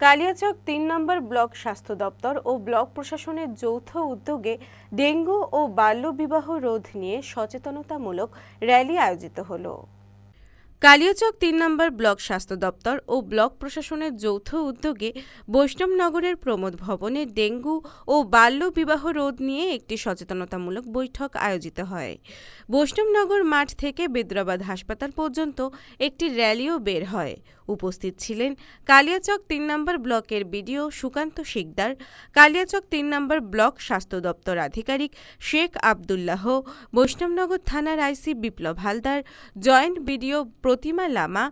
কালিয়াচক তিন নম্বর ব্লক স্বাস্থ্য দপ্তর ও ব্লক প্রশাসনের যৌথ উদ্যোগে ডেঙ্গু ও বাল্যবিবাহ রোধ নিয়ে সচেতনতামূলক র্যালি আয়োজিত হলো। কালিয়াচক তিন নম্বর ব্লক স্বাস্থ্য দপ্তর ও ব্লক প্রশাসনের যৌথ উদ্যোগে বৈষ্ণবনগরের প্রমোদ ভবনে ডেঙ্গু ও বাল্য বিবাহ রোধ নিয়ে একটি সচেতনতামূলক বৈঠক আয়োজিত হয়। বৈষ্ণবনগর মাঠ থেকে বেদ্রাবাদ হাসপাতাল পর্যন্ত একটি র্যালিও বের হয়। উপস্থিত ছিলেন কালিয়াচক তিন নম্বর ব্লকের বিডিও সুকান্ত শিকদার, কালিয়াচক তিন নম্বর ব্লক স্বাস্থ্য দপ্তর আধিকারিক শেখ আবদুল্লাহ, বৈষ্ণবনগর থানার IC Biplab Haldar, joint BDO Pratima Lama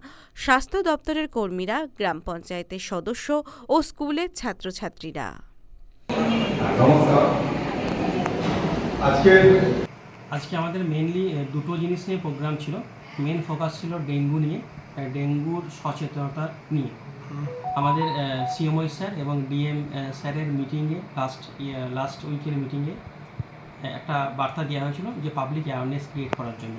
স্বাস্থ্য দপ্তরের কর্মীরা গ্রাম পঞ্চায়েতের সদস্য ও স্কুলের ছাত্রছাত্রীরা। আজকে আমাদের মেনলি দুটো জিনিস নিয়ে প্রোগ্রাম ছিল। মেন ফোকাস ছিল ডেঙ্গু নিয়ে ডেঙ্গুর সচেতনতা নিয়ে। আমাদের সিএমওই স্যার এবং ডিএম স্যারের মিটিংয়ে লাস্ট লাস্ট উইকের মিটিংয়ে একটা বার্তা দেওয়া হয়েছিল যে পাবলিক অ্যাওয়ারনেস ক্রিয়েট করার জন্য।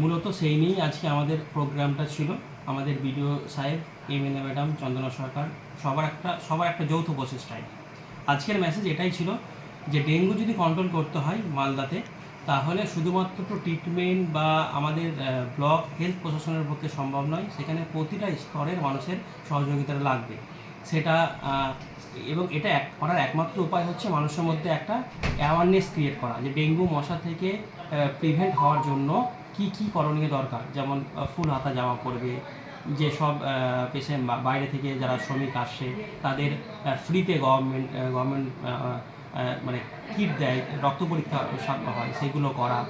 মূলত সেই নিয়েই আজকে আমাদের প্রোগ্রামটা ছিল। আমাদের বিডিও সাহেব, M N A madam, Chandana Sarkar, সবার একটা সবার একটা যৌথ প্রচেষ্টায় আজকের মেসেজ এটাই ছিল যে ডেঙ্গু যদি কন্ট্রোল করতে হয় মালদাতে, তাহলে শুধুমাত্র তো ট্রিটমেন্ট বা আমাদের ব্লক হেলথ প্রশাসনের পক্ষে সম্ভব নয়, সেখানে প্রতিটা স্তরের মানুষের সহযোগিতা লাগবে। সেটা এবং এটা এক, করার একমাত্র উপায় হচ্ছে মানুষের মধ্যে একটা অ্যাওয়ারনেস ক্রিয়েট করা, যে ডেঙ্গু মশা থেকে প্রিভেন্ট হওয়ার জন্য কি কি করণীয় দরকার? যেমন ফুল হাতা জামা পরবে যেসব পেশেন্ট বাইরে থেকে যারা শ্রমিক আসছে, তাদের ফ্রিতে গভর্নমেন্ট গভর্নমেন্ট মানে কিট দেয়, রক্ত পরীক্ষা হয়, সেগুলো করা।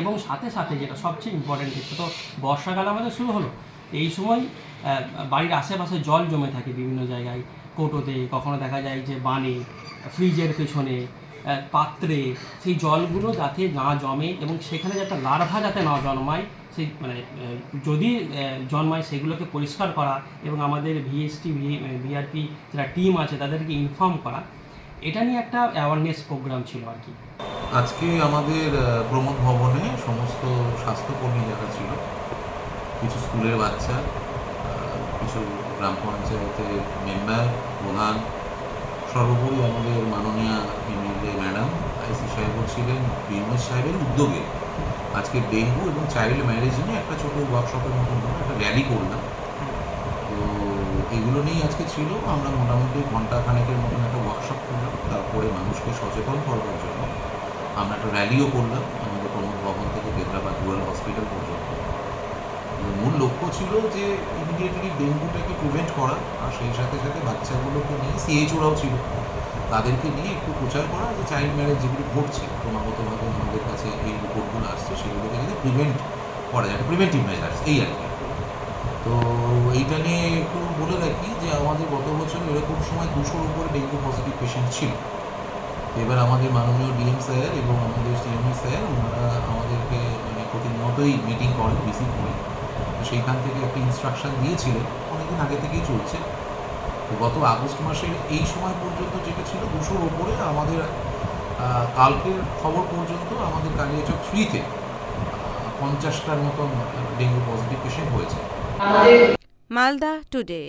এবং সাথে সাথে যেটা সবচেয়ে ইম্পর্টেন্ট এটা তো বর্ষাকাল আমাদের শুরু হলো। এই সময় বাড়ির আশেপাশে জল জমে থাকে বিভিন্ন জায়গায়। কোটোতে কখনো দেখা যায় যে বানে ফ্রিজের পেছনে পাত্রে, সেই জলগুলো যাতে না জমে এবং সেখানে যাতে লার্ভা যাতে না জন্মায়, সেই মানে যদি জন্মায় সেগুলোকে পরিষ্কার করা এবং আমাদের ভিএসটি ভিআরপি যারা টিম আছে তাদেরকে ইনফর্ম করা, এটা নিয়ে একটা অ্যাওয়ারনেস প্রোগ্রাম ছিল আর কি। আজকে আমাদের প্রমোদ ভবনে সমস্ত স্বাস্থ্যকর্মী যারা ছিল, কিছু স্কুলের বাচ্চা কিছু গ্রাম পঞ্চায়েতের মেম্বার প্রধান সর্বোপরি আমাদের মাননীয় এমএলএ ম্যাডাম, আইসি সাহেবও ছিলেন, বিএমএস সাহেবের উদ্যোগে আজকে ডেঙ্গু এবং চাইল্ড ম্যারেজ নিয়ে একটা ছোটো ওয়ার্কশপের করে একটা র্যালি করলাম। তো এগুলো নিয়েই আজকে ছিল। আমরা মোটামুটি ঘণ্টা খানেকের মতন একটা ওয়ার্কশপ করলাম, তারপরে মানুষকে সচেতন করবার জন্য আমরা একটা র্যালিও করলাম। আমাদের প্রমোদ ভবন থেকে বেদরাবাদ রুরাল হসপিটাল পর্যন্ত। লক্ষ্য ছিল যে ইমিডিয়েটলি ডেঙ্গুটাকে প্রিভেন্ট করা, আর সেই সাথে সাথে বাচ্চাগুলোকে নিয়ে সিএইচওরাও ছিল। তাদেরকে নিয়ে একটু প্রচার করা, যে চাইল্ড ম্যারেজ যেগুলো ঘটছে, ক্রমাগতভাবে আমাদের কাছে এই রিপোর্টগুলো আসছে, সেগুলোকে যাতে প্রিভেন্ট করা যায় প্রিভেন্টিভ মেজার্স এই আর কি। তো এইটা নিয়ে একটু বলে রাখি যে আমাদের গত বছর এরকম সময় দুশোর উপরে ডেঙ্গু পজিটিভ পেশেন্ট ছিল। এবার আমাদের মাননীয় ডিএম স্যার এবং আমাদের সিএমই স্যার, ওনারা আমাদেরকে মানে প্রতিনিয়তই মিটিং করেন রিসিভ করেন। সেইখান থেকে একটা ইনস্ট্রাকশন দিয়েছিলেন অনেকদিন আগে থেকেই চলছে। তো গত আগস্ট মাসের এই সময় পর্যন্ত যেটা ছিল, দুশোর ওপরে আমাদের কালকের খবর পর্যন্ত আমাদের কালিয়াচক ফ্রিতে পঞ্চাশটার মতন ডেঙ্গু পজিটিভ পেশেন্ট হয়েছে। মালদা টুডে